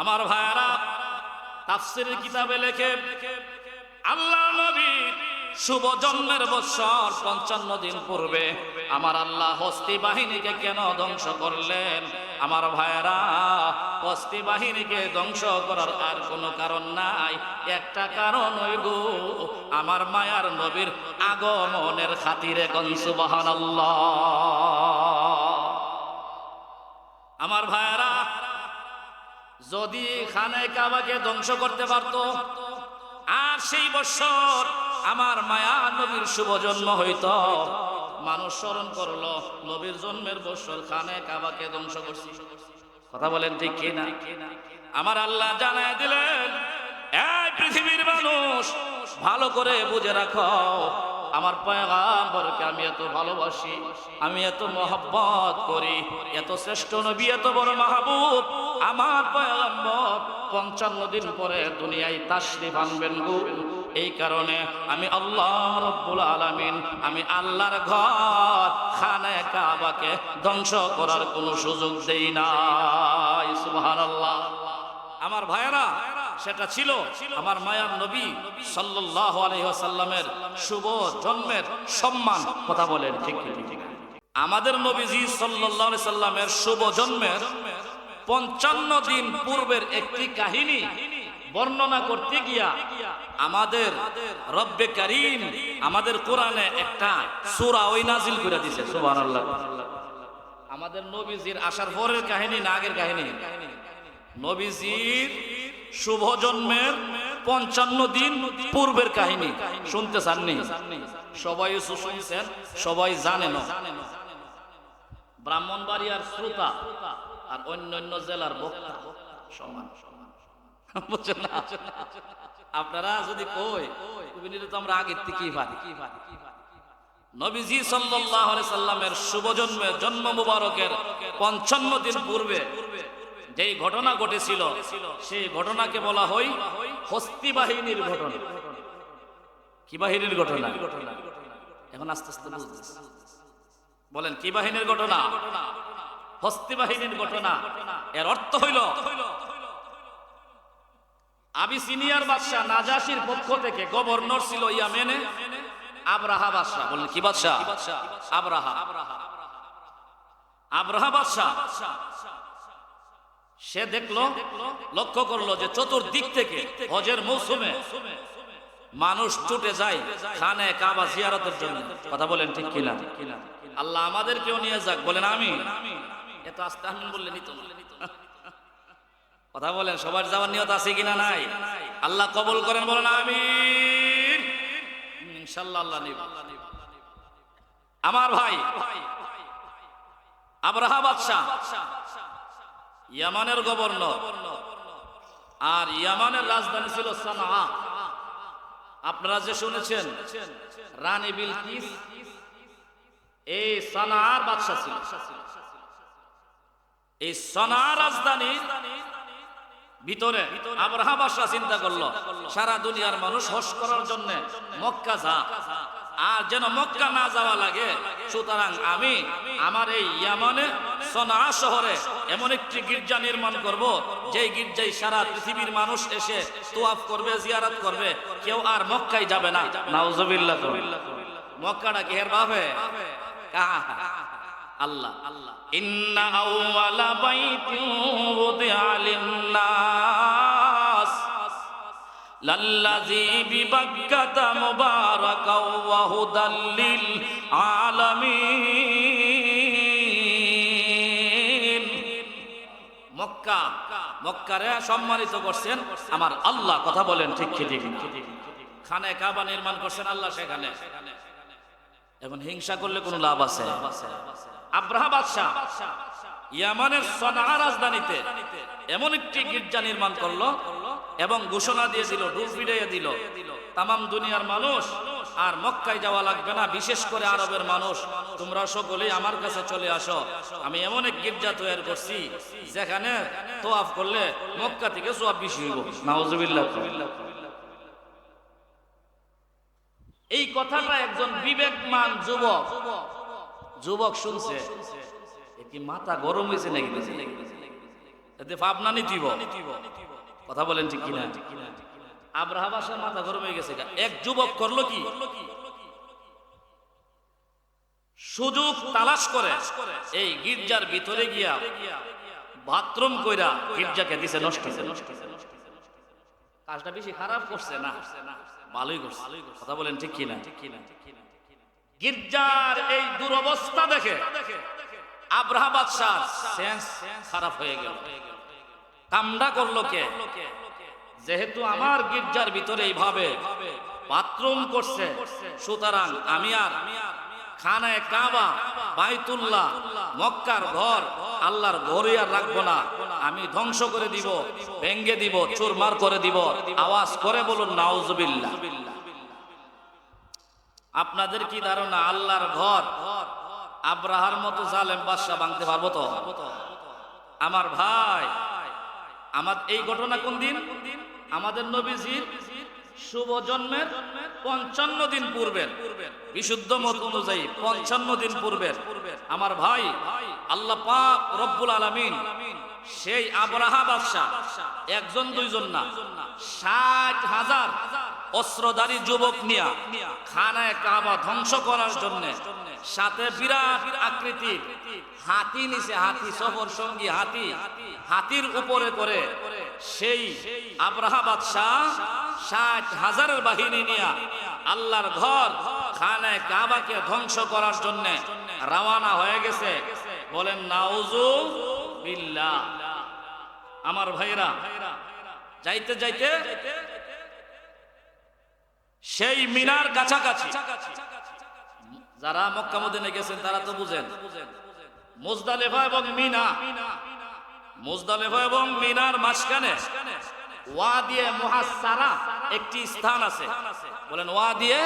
আমার ভাইয়ারা তাফসিরের কিতাবে লেখে, আল্লাহ নবী শুভ জন্মের বৎসর পঞ্চান্ন দিন পূর্বে আমার আল্লাহ হস্তি বাহিনীকে কেন ধ্বংস করলেন? আমার ভাইয়েরা, হস্তি বাহিনীকে ধ্বংস করার আর কোনো কারণ নাই। একটা কারণ ওই গো আমার মায়ার নবীর আগমনের খাতিরে কনসুবাহান আমার ভাইয়েরা যদি খানে কাবাকে ধ্বংস করতে পারত, আর সেই বছর আমার মায়া নবীর শুভ জন্ম হইত। মানুষ স্মরণ করল, নবীর জন্মের বছর খানে কাবাকে ধ্বংস করছি। কথা বলেন ঠিক কিনা? আমার আল্লাহ জানায় দিলেন, এই পৃথিবীর মানুষ ভালো করে বুঝে রাখো আমার পয়গাম্বরকে আমি এত ভালোবাসি, আমি এত মহব্বত করি, এত শ্রেষ্ঠ নবী, এত বড় মাহবুব। আমার পয়গাম্বর পঞ্চান্ন দিন পরে দুনিয়ায় তাশরিফ আনবেন গো। এই কারণে আমি আল্লাহ রব্বুল আলামিন, আমি আল্লাহর ঘর, খানায় কাবাকে ধ্বংস করার কোনো সুযোগ দেই না সুবহানাল্লাহ। আমার ভাইয়েরা সেটা ছিল আমার মায়ার নবী সাল্লাল্লাহু আলাইহি ওয়াসাল্লামের শুভ জন্মের সম্মান কথা বলেন, ঠিক আমাদের নবীজি আলাইহি সাল্লামের শুভ জন্মের পঞ্চান্ন দিন পূর্বের একটি কাহিনী বর্ণনা করতে গিয়া আমাদের রব্বে কারিম আমাদের কোরআনে একটা সূরা ওই নাজিল করে দিছে, সুবহানাল্লাহ। আমাদের নবীজির আসার পরের কাহিনী না আগের কাহিনী? নবীজির শুভ জন্মের পঞ্চান্ন দিন পূর্বের কাহিনী। শুনতে চাননি? সবাই শুনছেন, সবাই জানেন। ব্রাহ্মণবাড়িয়ার শ্রোতা আর অন্য অন্য জেলার বক্তা। সমান বুঝছেন আপনারা যদি কই কবিনীরে তো আমরা আগের থেকেই পারি। নবীজি আলাইহি সাল্লামের শুভ জন্মের জন্ম মুবারকের পঞ্চান্ন দিন পূর্বে যেই ঘটনা ঘটেছিল, সেই ঘটনাকে বলা হয় হস্তি বাহিনীর ঘটনা। কি বাহিনীর ঘটনা? এখন আস্তে আস্তে বলেন, কি বাহিনীর ঘটনা? হস্তি বাহিনীর ঘটনা। এর অর্থ হইল আবিসিনিয়ার বাদশাহ নাজাসির পক্ষ থেকে গভর্নর ছিল ইয়ামেনে আবরাহা বাদশাহ। বলেন, কি বাদশাহ? আবরাহা। আবরাহা বাদশাহ। সে দেখল, লক্ষ্য করল যে চতুর্দিক থেকে হজের মৌসুমে মানুষ ছুটে যায় খানে কাবা জিয়ারতের জন্য। কথা বলেন ঠিক কিনা? আল্লাহ আমাদেরকেও নিয়ে যাক, বলেন আমি এত আস্তে আমিন বললেন কথা বলেন, সবার যাওয়ার নিয়ত আছে কিনা নাই? আল্লাহ কবল করেন, বলেন আমি ইনশাল্লাহ আমার ভাই, আবরাহা বাদশাহ ইয়ামানের গভর্নর। আর ইয়ামানের রাজধানী ছিল সানা আপনারা যে শুনেছেন, রানী বিলকিস এই সানার বাদশা ছিল। এই সানা রাজধানীর ভিতরে আবরাহা বাদশা চিন্তা করল, সারা দুনিয়ার মানুষ হস করার জন্য মক্কা যা। আর যেন মক্কা না যাওয়া লাগে। সুতরাং আমি আমার এই ইয়ামানে সোনা শহরে এমন একটি গির্জা নির্মাণ করব যেই গির্জায় সারা পৃথিবীর মানুষ এসে তোয়াফ করবে জিয়ারত করবে। কেউ আর মক্কায় যাবে না। নাউজুবিল্লাহ মক্কাটা কি হের বাবে আল্লাহ আল্লাহ। ইন্না আউওয়ালা বাইতিন উদিআ লিন-নাস। লাল্লাযী বিবাক্কাতা মুবারাকাও ওয়া হুদাল লিল আলামিন। মক্কা, মক্কারে সম্মানিত করছেন আমার আল্লাহ, কথা বলেন ঠিক ঠিক খানে কাবা নির্মাণ করছেন আল্লাহ সেখানে। এখন হিংসা করলে কোনো লাভ আছে? আব্রাহা বাদশাহ ইয়ামানের সনা রাজধানীতে এমন একটি গির্জা নির্মাণ করল এবং ঘোষণা দিয়ে দিল, ডুব ফিরিয়ে দিল। তামাম দুনিয়ার মানুষ আর মক্কায় যাওয়া লাগবে না, বিশেষ করে আরবের মানুষ। তোমরা সকলেই আমার কাছে চলে আসো। আমি এমন এক গির্জা তৈরি করছি, যেখানে তোয়াফ করলে মক্কা থেকে সোয়াব বেশি হইব। নাউজুবিল্লাহ। এই কথাটা একজন বিবেকমান যুবক যুবক শুনছে। এ কি মাথা গরম হয়েছে নাকি? এতে পাবনা নিতিব। কথা বলেন ঠিক কিনা? আব্রাহা বাসার মাথা গরম হয়ে গেছে। এক যুবক করল কি? সুযোগ তালাশ করে এই গির্জার ভিতরে গিয়া বাথরুম কইরা গির্জাকে দিছে নষ্ট কাজটা বেশি খারাপ করছে না, ভালোই করছে। কথা বলেন ঠিক কিনা? গির্জার এই দুরবস্থা দেখে আব্রাহা বাদশাহ সেন্স খারাপ হয়ে গেল। কামডা করল কে? যেহেতু আমার গির্জার ভিতরে এইভাবে বাথরুম করছে, সুতরাং আমি আর খানায় কাবা, বাইতুল্লাহ, মক্কার ঘর আল্লাহর ঘরে আর রাখব না। আমি ধ্বংস করে দিব ভেঙ্গে দিব, চুরমার করে দিব, আওয়াজ করে বলুন, নাউজুবিল্লাহ। আপনাদের কি ধারণা, আল্লাহর ঘর আব্রাহার মতো জালেম বাদশা ভাঙতে পারব তো? আমার ভাই আমার এই ঘটনা কোন দিন? আমাদের নবীজির শুভ জন্মের পঞ্চান্ন দিন পূর্বের। বিশুদ্ধ মত অনুযায়ী পঞ্চান্ন দিন পূর্বের। আমার ভাই, আল্লাহ পাক রব্বুল আলামিন, সেই আবরাহা বাদশা একজন, দুইজন না, ষাট হাজার অস্ত্রধারী যুবক নিয়া খানায় কাবা ধ্বংস করার জন্য সাথে বিরাট আকৃতির হাতি নিচে, হাতি সফর সঙ্গী, হাতি। হাতির উপরে করে সেই আব্রাহা বাদশাহ ষাট হাজারের বাহিনী নিয়া আল্লাহর ঘর খানায় কাবাকে ধ্বংস করার জন্য রওয়ানা হয়ে গেছে। বলেন নাউজু বিল্লাহ। আমার ভাইরা, যাইতে যাইতে সেই মিনার কাছাকাছি যারা মক্কা মদিনে গেছেন, তারা তো বুঝেন। মুজদালেফা এবং মিনা। মুজদালেফা এবং মিনার মাঝখানে ওয়া দিয়ে মুহাসারা একটি স্থান আছে। বলেন ওয়া দিয়ে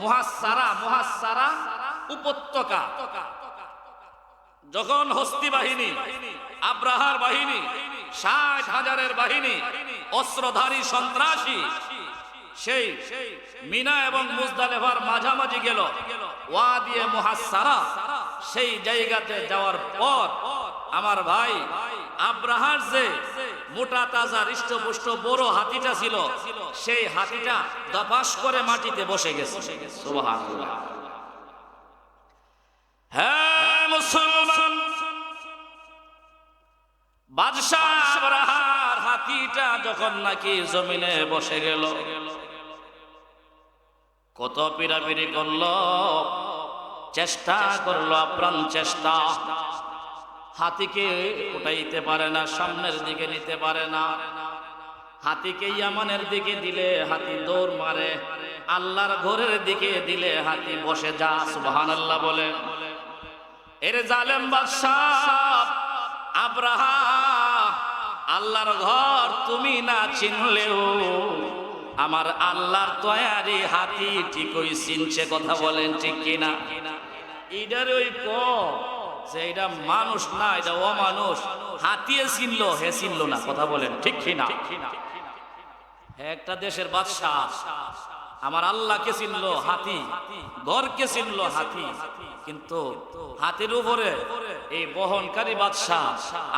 মুহাসারা মুহাসারা উপত্যকা। যখন হস্তি বাহিনী, আব্রাহার বাহিনী, ষাট হাজারের বাহিনী, অস্ত্রধারী সন্ত্রাসী, সেই মিনা এবং মুজদালেফার মাঝামাঝি গেল। ওয়া দিয়ে মুহাসারা সেই জায়গাতে যাওয়ার পর আমার ভাই আব্রাহার যে মোটা তাজা হৃষ্টপুষ্ট বড় হাতিটা ছিল, সেই হাতিটা দপাস করে মাটিতে বসে গেছে। হ্যাঁ মুসলমান, বাদশাহ আবরাহার হাতিটা যখন নাকি জমিনে বসে গেল কত পিরাপিরি করল? চেষ্টা করল, আপ্রাণ চেষ্টা। হাতিকে উঠাইতে পারে না, সামনের দিকে নিতে পারে না। হাতিকে ইয়ামানের দিকে দিলে হাতি দৌড় মারে। আল্লাহর ঘরের দিকে দিলে হাতি বসে যা সুবহানাল্লাহ বলে। এর জালেম বাদশাহ আব্রাহা, আল্লাহর ঘর তুমি না চিনলেও আমার আল্লাহর তয়ারি হাতি ঠিকই চিনছে কথা বলেন ঠিক কিনা? এটার ওই ক যে এটা মানুষ না, এটা অমানুষ হাতিয়ে চিনলো, হে চিনলো না, কথা বলেন ঠিক কিনা? একটা দেশের বাদশাহ, আমার আল্লাহকে চিনলো, হাতি ঘরকে চিনলো, হাতি, কিন্তু হাতির উপরে এই বহনকারী বাদশাহ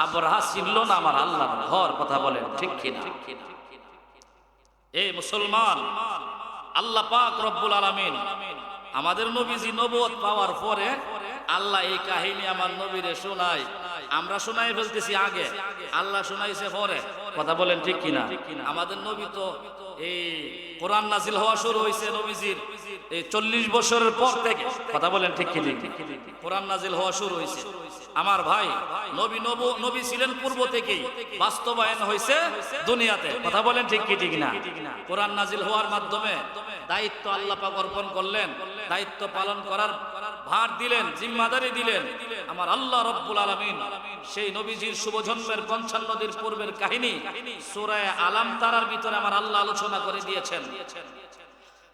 আবরাহা চিনলো না আমার আল্লাহ ঘর, কথা বলেন ঠিক কিনা? এই মুসলমান, আল্লাহ পাক রব্বুল আলামিন, আমাদের নবীজি নবত পাওয়ার পরে আল্লাহ এই কাহিনী আমার নবীরে শোনায়। আমরা শোনাই ফেলতেছি আগে, আল্লাহ শোনাইছে পরে। কথা বলেন ঠিক কিনা? আমাদের নবী তো এই কোরআন নাজিল হওয়া শুরু হয়েছে নবীজির। এই চল্লিশ বছরের পর থেকে কথা বলেন ঠিক কিনা? কোরআন নাজিল হওয়া শুরু হয়েছে। আমার ভাই নবী নব নবী ছিলেন পূর্ব থেকেই বাস্তবায়ন হয়েছে দুনিয়াতে। কথা বলেন ঠিক কি ঠিক না কোরআন নাজিল হওয়ার মাধ্যমে দায়িত্ব আল্লাহ পাক অর্পণ করলেন দায়িত্ব পালন করার ভার দিলেন জিম্মাদারি দিলেন। আমার আল্লাহ রব্বুল আলামিন সেই নবীজির শুভ জন্মের পঞ্চান্ন দিন পূর্বের কাহিনী সূরায়ে আলাম তারার ভিতরে আমার আল্লাহ আলোচনা করে দিয়েছেন।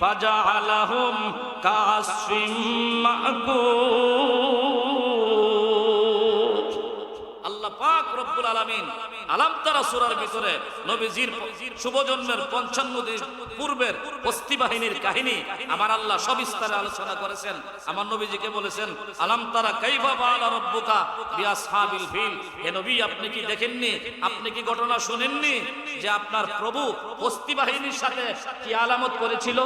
فجعلهم كعصف مأكول আল্লাহ পাক রব্বুল আলামিন আলাম তারা সূরার ভিতরে নবীজির শুভ জন্মের 55 দিন পূর্বের বস্তি বাহিনীর কাহিনী আমার আল্লাহ সবিস্তারে আলোচনা করেছেন। আমার নবীজিকে বলেছেন আলাম তারা কাইফা বালা রব্বুকা বিআসহাবিল ফিল। হে নবী আপনি কি দেখেননি? আপনি কি ঘটনা শুনেননি যে আপনার প্রভু বস্তি বাহিনীর সাথে কি আলামত করেছিল?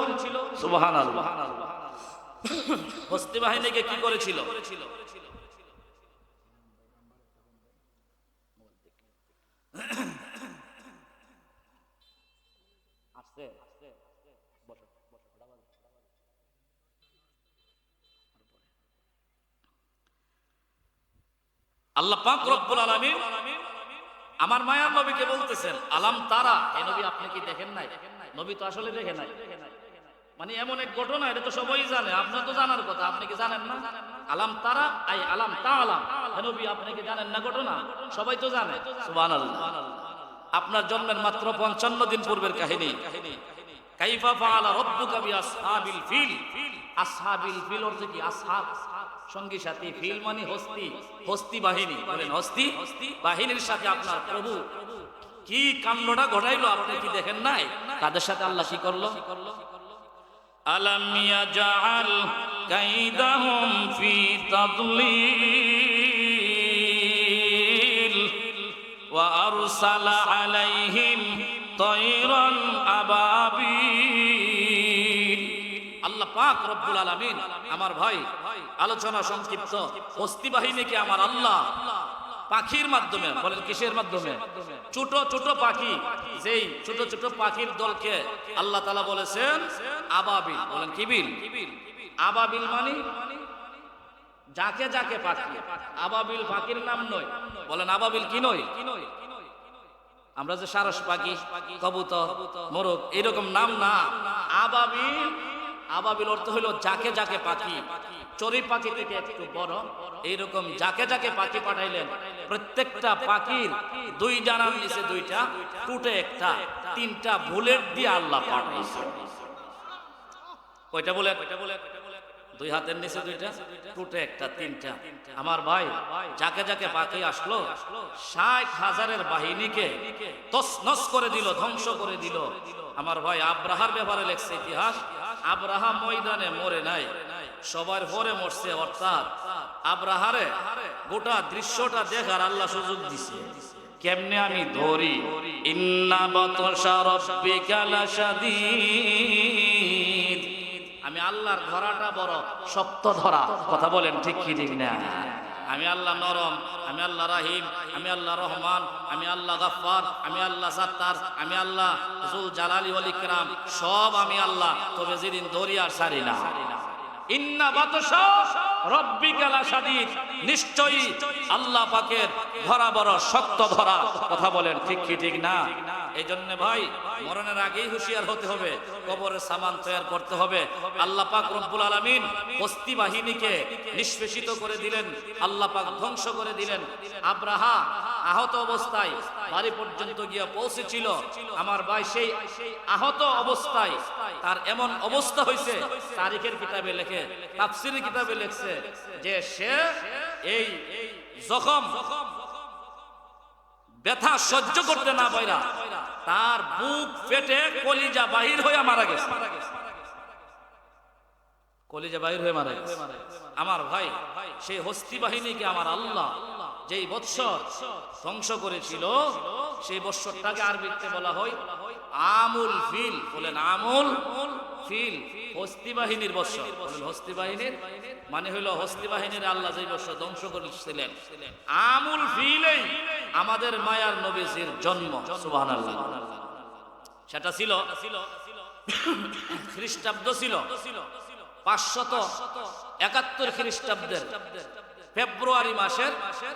সুবহানাল্লাহ। বস্তি বাহিনীকে কি করেছিল? আল্লাহ পাক রব্বুল আলামিন আমার মায়ার নবীকে বলতেছেন, আলাম তারা এই নবী আপনি কি দেখেন নাই? নবী তো আসলে দেখে নাই। মানে এমন এক ঘটনা, এটা তো সবাই জানে আপনার তো জানার কথা, আপনি কি জানেন না? আলাম তারা, আই আলাম তা আলাম। নবী, আপনি কি জানেন না ঘটনা? সবাই তো জানে। আপনার জন্মের মাত্র পঞ্চান্ন দিন পূর্বের কাহিনী। কি? সঙ্গী সাথী। ফিল মানে বাহিনী। বলেন বাহিনীর সাথে আপনার কি ঘটাইলো আপনি কি দেখেন নাই? তাদের সাথে আল্লাহ কি করল? আলাম কাইদাহুম ফি তাদলিল ওয়া আরসালা আলাইহিম তয়রান আবাবিল। আল্লাহ পাক রব্বুল আলামিন আমার ভাই, আলোচনা সংক্ষিপ্ত হস্তি বাহিনীকে আমার আল্লাহ পাখির মাধ্যমে, বলেন কিসের মাধ্যমে? ছোট ছোট পাখি, যেই ছোট ছোট পাখির দলকে আল্লাহ তালা বলেছেন আবাবিল, বলেন কিবিল। আবাবিল মানে? যাকে যাকে পাখি। আবাবিল পাখির নাম নয়। বলেন, আবাবিল কি নয়? আমরা যে সারস পাখি, কবুতর, মোরগ, এরকম নাম না। আবাবিল আবাবিল অর্থ হলো যাকে যাকে পাখি। চড়ি পাখি থেকে একটু বড়। এইরকম যাকে যাকে পাখি পাঠাইলেন, প্রত্যেকটা পাখির দুই জানার নিচে দুইটা, টুটে একটা, তিনটা বুলেট দিয়ে আল্লাহ পাঠাইছে। কয়টা বুলেট কয়টা বুলেট দুই হাতের নিচে দুইটা, টুটে একটা, তিনটা। আমার ভাই যাকে যাকে পাখি আসলো, ষাট হাজারের বাহিনীকে তসনস করে দিল, ধ্বংস করে দিল। আমার ভাই আব্রাহার ব্যাপারে লেখছে ইতিহাস আব্রাহা ময়দানে মরে নাই, সবার পরে মরছে, অর্থাৎ আব্রাহারে গোটা দৃশ্যটা দেখার আল্লাহ সুযোগ দিছে। কেমনে আমি ধরি? ইন্না বতসা রব্বিকা লাশাদীদ আমি আল্লাহর ধরাটা বড় শক্ত ধরা। কথা বলেন ঠিক কি ঠিক না? আমি আল্লাহ নরম, আমি আল্লাহ রাহিম, আমি আল্লাহ রহমান, আমি আল্লাহ গাফফার, আমি আল্লাহ সাত্তার, আমি আল্লাহ জুল জালালি ওয়াল ইকরাম। সব আমি আল্লাহ, তবে যেদিন ধরি আর সারি না। নিশ্চয়ই আল্লাহ পাকের ধরা বড় শক্ত ধরা। কথা বলেন ঠিক কি ঠিক না? এই জন্য ভাই, মরণের আগেই হুঁশিয়ার হতে হবে, কবরের সামান তৈরি করতে হবে। আল্লাহ পাক রব্বুল আলামিন বস্তি বাহিনীকে নিষ্পেষিত করে দিলেন, আল্লাহ পাক ধ্বংস করে দিলেন। আব্রাহা আহত অবস্থায় বাড়ি পর্যন্ত গিয়ে পৌঁছেছিল। আমার ভাই সেই আহত অবস্থায় তার এমন অবস্থা হয়েছে, তারিখের কিতাবে লেখে, তাফসিরের কিতাবে লেখছে যে সে এই জখম ব্যথা সহ্য করতে না পাইরা তার বুক ফেটে কলিজা বাহির হয়ে মারা গেছে। কলিজা বাহির হয়ে মারা গেছে। আমার ভাই, সেই হস্তি বাহিনীকে আমার আল্লাহ যেই বৎসর ধ্বংস করেছিল, সেই বৎসরটাকে আরবিতে বলা হয় আমুল ফিল, বলেন আমুল ফিল। হস্তি বাহিনীর বলেন হস্তি বাহিনীর মানে হইল হস্তি বাহিনীর আল্লাহ যে বর্ষ ধ্বংস করেছিলেন। আমুল ফিলেই আমাদের মায়ার নবীজির জন্ম, সুবহানাল্লাহ। সেটা ছিল, খ্রিস্টাব্দ ছিল। পাঁচশত একাত্তর খ্রিস্টাব্দের ফেব্রুয়ারি মাসের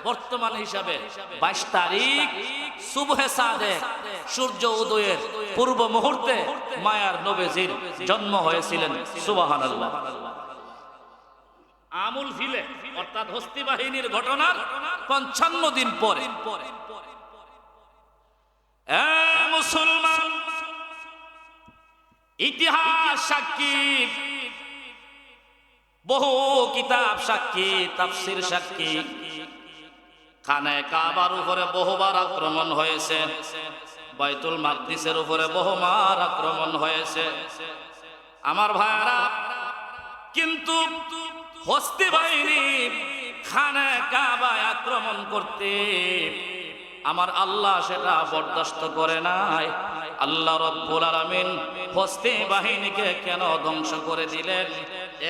বর্তমান হিসাবে বাইশ তারিখ সুবহে সাদে, সূর্য উদয়ের পূর্ব মুহূর্তে মায়ার নবেজির জন্ম হয়েছিলেন। সুবাহান আমুল ফিলে, অর্থাৎ হস্তি বাহিনীর ঘটনার পঞ্চান্ন দিন পরে। মুসলমান, ইতিহাস সাক্ষী বহু কিতাব সাক্ষী, তাফসির সাক্ষী। খানে কাবার উপরে বহুবার আক্রমণ হয়েছে। বাইতুল মাকদিসের উপরে বহুবার আক্রমণ হয়েছে। আমার ভাইরা কিন্তু হস্তি বাহিনী খানে কাবায় আক্রমণ করতে আমার আল্লাহ সেটা বরদাস্ত করে নাই। আল্লাহ রব্বুল আলামিন হস্তি বাহিনীকে কেন ধ্বংস করে দিলেন?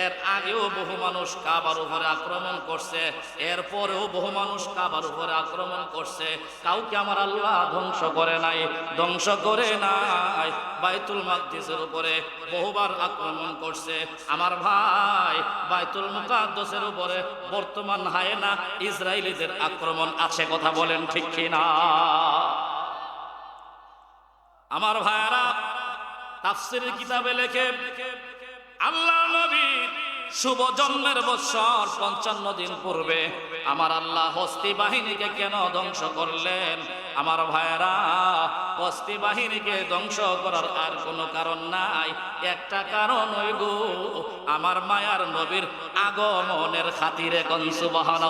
এর আগেও বহু মানুষ কাবার উপরে আক্রমণ করছে এরপরেও বহু মানুষ কাবার উপরে আক্রমণ করছে। কাউকে আমার আল্লাহ ধ্বংস করে নাই, ধ্বংস করে নাই। বাইতুল মাকদিসের উপরে বহুবার আক্রমণ করছে। আমার ভাই, বাইতুল মুকাদ্দাসের উপরে বর্তমান হায় না ইসরায়েলিদের আক্রমণ আছে কথা বলেন ঠিক কিনা? আমার ভাইয়ারা, তাফসিরের কিতাবে লেখে আল্লাহ নবী শুভ জন্মের বৎসর পঞ্চান্ন দিন পূর্বে আমার আল্লাহ হস্তি বাহিনীকে কেন ধ্বংস করলেন? আমার ভাইয়েরা, হস্তি বাহিনীকে ধ্বংস করার আর কোনো কারণ নাই। একটা কারণ ওই গো আমার মায়ার নবীর আগমনের খাতিরে কনসুবাহান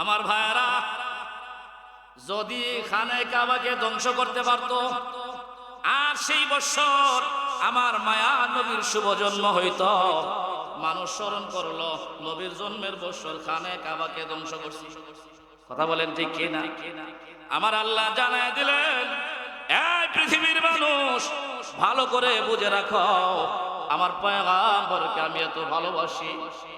আমার ভাইয়েরা, যদি খানে কাবাকে ধ্বংস করতে পারতো আর সেই বছর আমার মায়া নবীর শুভ জন্ম হইত। মানুষ স্মরণ করল, নবীর জন্মের বছর খানে কাবাকে ধ্বংস করছি। কথা বলেন ঠিক কে না আমার আল্লাহ জানায় দিলেন এই পৃথিবীর মানুষ, ভালো করে বুঝে রাখো আমার পয়গাম্বরকে আমি এত ভালোবাসি,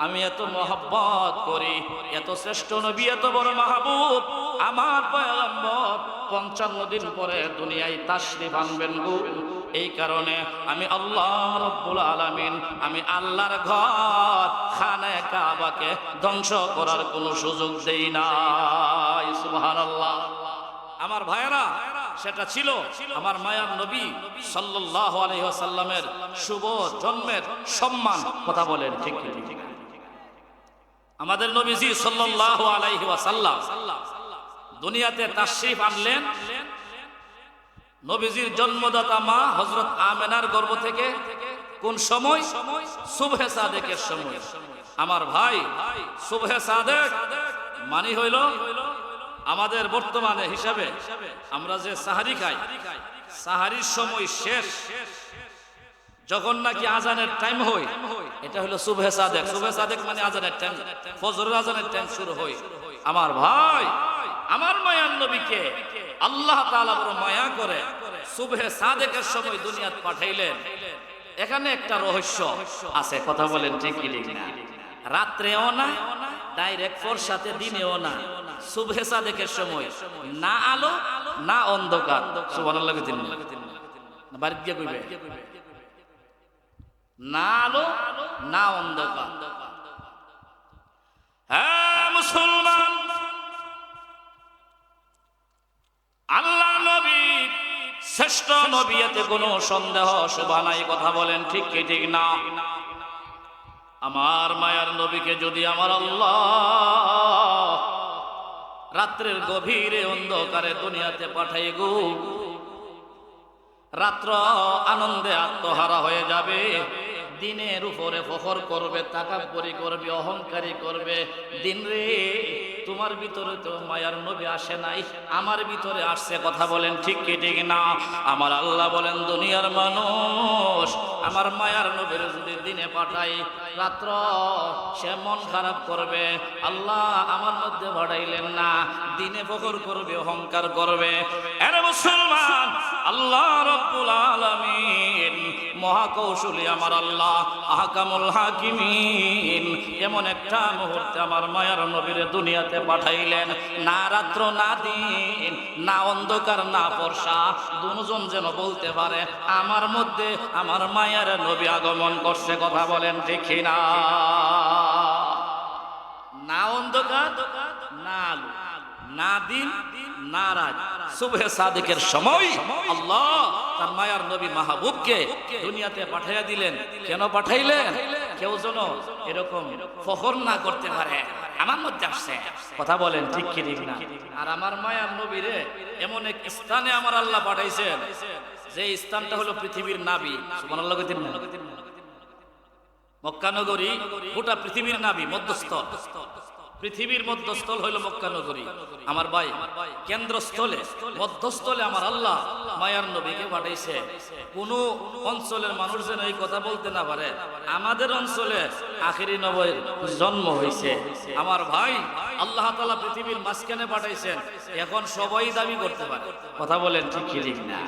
আমি এত মহব্বত করি, এত শ্রেষ্ঠ নবী, এত বড় মাহবুব। আমার পয়গাম্বর পঞ্চান্ন দিন পরে দুনিয়ায় তাশরিফ আনবেন গো। এই কারণে আমি আল্লাহ রব্বুল আলামিন, আমি আল্লাহর ঘর, খানে কাবাকে ধ্বংস করার কোনো সুযোগ দেই না সুবহানাল্লাহ। আমার ভাইয়েরা সেটা ছিল আমার মায়ার নবী সাল্লাল্লাহু আলাইহি শুভ জন্মের সম্মান, কথা বলেন, ঠিক আমাদের নবীজি সাল্লাল্লাহু আলাইহি ওয়াসাল্লাম দুনিয়াতে তাশরিফ আনলেন। নবীজির জন্মদাতা মা হযরত আমেনার গর্ভ থেকে কোন সময়? সুবহে সাদেকের সময়। আমার ভাই সুবহে সাদেক মানি হইল আমাদের বর্তমানে হিসাবে আমরা যে সাহারি খাই, সাহারির সময় শেষ। যখন নাকি আজানের টাইম হয়, এটা হলো শুভে সাদেক। শুভে সাদেক মানে আজানের টাইম ফজরের আজানের টাইম শুরু হয়। আমার ভাই, আমার মায়ার নবীকে আল্লাহ তাআলা বড় মায়া করে শুভে সাদেকের সময় দুনিয়াত পাঠাইলেন। এখানে একটা রহস্য আছে, কথা বলেন ঠিক কি না? রাত্রেও না ডাইরেক্ট ফোর সাথে দিনেও না। সাদেকের সময়। না আলো, না অন্ধকার। সুবহানাল্লাহ বাড়িতে গিয়ে কইবে। না আলো, না অন্ধকার। হ্যাঁ মুসলমান, আল্লাহ নবী, শ্রেষ্ঠ নবী এতে কোনো সন্দেহ, শোভা নাই, কথা বলেন ঠিক কি, ঠিক না? আমার মায়ার নবীকে যদি আমার আল্লাহ রাত্রের গভীরে অন্ধকারে দুনিয়াতে পাঠাই গো। রাত্র আনন্দে আত্মহারা হয়ে যাবে। দিনের উপরে ফখর করবে, তাকাব্বরি করবে, অহংকারী করবে। দিন রে, তোমার ভিতরে তো মায়ার নবী আসে নাই। আমার ভিতরে আসছে, কথা বলেন ঠিক কি, ঠিক না? আমার আল্লাহ বলেন, দুনিয়ার মানুষ আমার মায়ার নবীর যদি দিনে পাঠাই, রাত্র সে মন খারাপ করবে। আল্লাহ আমার মধ্যে ভাড়াইলেন না, দিনে বকর করবে, অহংকার করবে। এর মুসলমান, আল্লাহ রব্বুল আলামিন মহাকৌশলী আমার আল্লাহ, আহকামুল হাকিমিন। এমন একটা মুহূর্তে আমার মায়ার নবীর দুনিয়াতে পাঠাইলেন। না রাত্র, না দিন, না অন্ধকার, না বর্ষা দুজন যেন বলতে পারে, আমার মধ্যে আমার মায়ার নবী আগমন করছে। কথা বলেন দেখি না না অন্ধকার, না আলো, না দিন, না রাত। সুবহে সাদিকের সময় আল্লাহ তার মায়ার নবী মাহবুবকে দুনিয়াতে পাঠাইয়া দিলেন। কেন পাঠাইলেন? কেউ যেন এরকম ফখর না করতে পারে। আমার মধ্যে আসছে। কথা বলেন, ঠিক কি ঠিক না? আর আমার মায়ার নবীরে এমন এক স্থানে আমার আল্লাহ পাঠাইছেন, যে স্থানটা হলো পৃথিবীর নাবি সুবহানাল্লাহ কইতেন না মক্কানগরী গোটা পৃথিবীর নাবি মধ্যস্থল পৃথিবীর মধ্যস্থল হইল মক্কানগরী আমার ভাই কেন্দ্রস্থলে, মধ্যস্থলে আমার আল্লাহ মায়ার নবীকে পাঠাইছে। কোন অঞ্চলের মানুষ যেন এই কথা বলতে না পারে, আমাদের অঞ্চলে আখেরি নবীর জন্ম হয়েছে আমার ভাই আল্লাহ তাআলা পৃথিবীর মাঝখানে পাঠাইছেন, এখন সবাই দাবি করতে পারে। কথা বলেন ঠিক ঠিক না?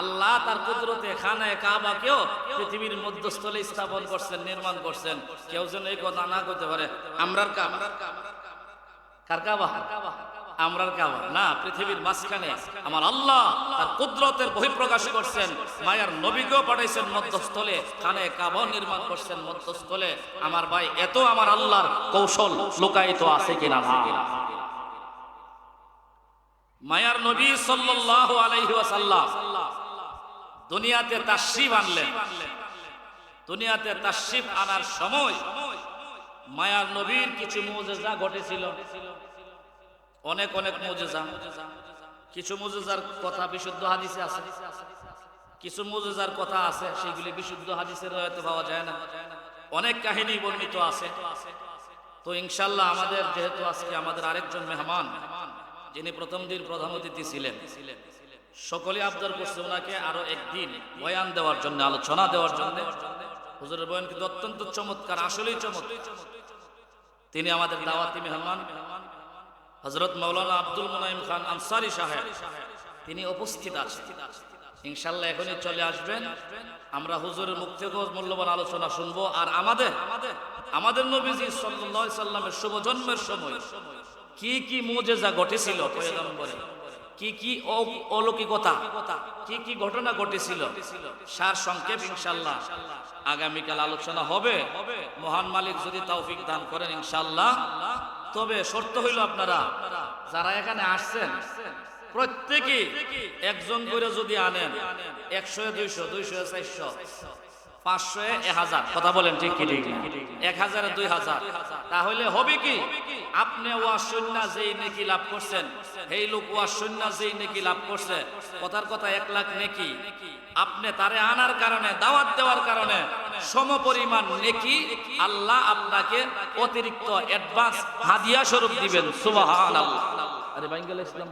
আল্লাহ তার কুদরতে খানায় কাবাকেও পৃথিবীর মধ্যস্থলে স্থাপন করছেন, নির্মাণ করছেন। কেউ যেন এই কথা না করতে পারে, আমরার কাবা। কার কাবা? আমরার কাবা। না, পৃথিবীর মাঝখানে আমার আল্লাহ তার কুদরতের বহিঃপ্রকাশ করছেন। মায়ার নবীকেও পাঠাইছেন মধ্যস্থলে খানে কাবা নির্মাণ করছেন মধ্যস্থলে। আমার ভাই, এত আমার আল্লাহর কৌশল লুকায়িত আছে কিনা না মায়ার নবী সাল্লাল্লাহু আলাইহি ওয়াসাল্লাম দুনিয়াতে তাশরিফ আনলেন দুনিয়াতে তাশরিফ আনার সময় মায়ার নবীর কিছু মুজিজা ঘটেছিল। অনেক অনেক মুজিজা। কিছু মুজিজার কথা বিশুদ্ধ হাদিসে আছে। কিছু মুজিজার কথা আছে, সেগুলি বিশুদ্ধ হাদিসের হয়তো পাওয়া যায় না। অনেক কাহিনী বর্ণিত আছে। তো ইনশাল্লাহ আমাদের, যেহেতু আজকে আমাদের আরেকজন মেহমান, যিনি প্রথম দিন প্রধান অতিথি ছিলেন সকলে আবদার করছে ওনাকে আরও একদিন বয়ান দেওয়ার জন্য, আলোচনা দেওয়ার জন্য। হুজুরের বয়ান কিন্তু অত্যন্ত চমৎকার, আসলেই চমৎকার। তিনি আমাদের দাওয়াতি মেহমান হজরত মৌলানা আব্দুল মুনাইম খান আনসারি সাহেব। তিনি উপস্থিত আছেন। ইনশাল্লাহ এখনই চলে আসবেন। আমরা হুজুরের মুখ থেকেও মূল্যবান আলোচনা শুনব। আর আমাদের আমাদের নবীজি সাল্লামের শুভ জন্মের সময় কি কি মুজেজা ঘটেছিল পয়গম্বরে? কি কি অলৌকিকতা, কি কি ঘটনা ঘটেছিল, সার সংক্ষেপ ইনশাল্লাহ। আগামীকাল আলোচনা হবে। মহান মালিক যদি তৌফিক দান করেন ইনশাল্লাহ। তবে শর্ত হইল আপনারা, যারা এখানে আসছেন প্রত্যেকে একজন করে যদি আনেন, একশো, দুইশো দুইশো, চারশো পাঁচশো এক হাজার। কথা বলেন ঠিক ঠিক এক হাজারে দুই হাজার। তাহলে হবে কি? আপনি শূন্য যেই নেকি লাভ করছেন লোক শূন্য যেই নেকি লাভ করছে, কথার কথা এক লাখ নেকি। আপনি তারে আনার কারণে, দাওয়াত দেওয়ার কারণে, সম পরিমাণ নেকি আল্লাহ আপনাকে অতিরিক্ত অ্যাডভান্স হাদিয়া স্বরূপ দিবেন। সুবহানাল্লাহ। আরে বাইঙ্গাল ইসলাম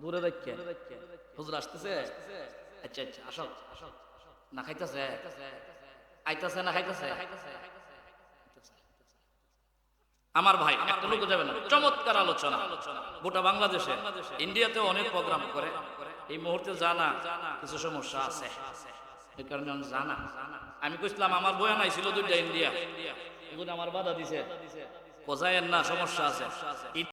দূরে হুজুর আসতেছে? আচ্ছা আচ্ছা আসো আসো। না খাইতেছে আইতাছে না খাইতেছে আমার ভাই একটা লোক যাবে না। চমৎকার আলোচনা। গোটা বাংলাদেশে ইন্ডিয়াতেও অনেক প্রোগ্রাম করে। এই মুহূর্তে জানা কিছু সমস্যা আছে। এই কারণে আমি জানা। আমি কইছিলাম আমার বয়ান আইছিল দুইটা ইন্ডিয়া এগুলো আমার বাধা দিছে। বোঝায়েন না সমস্যা আছে?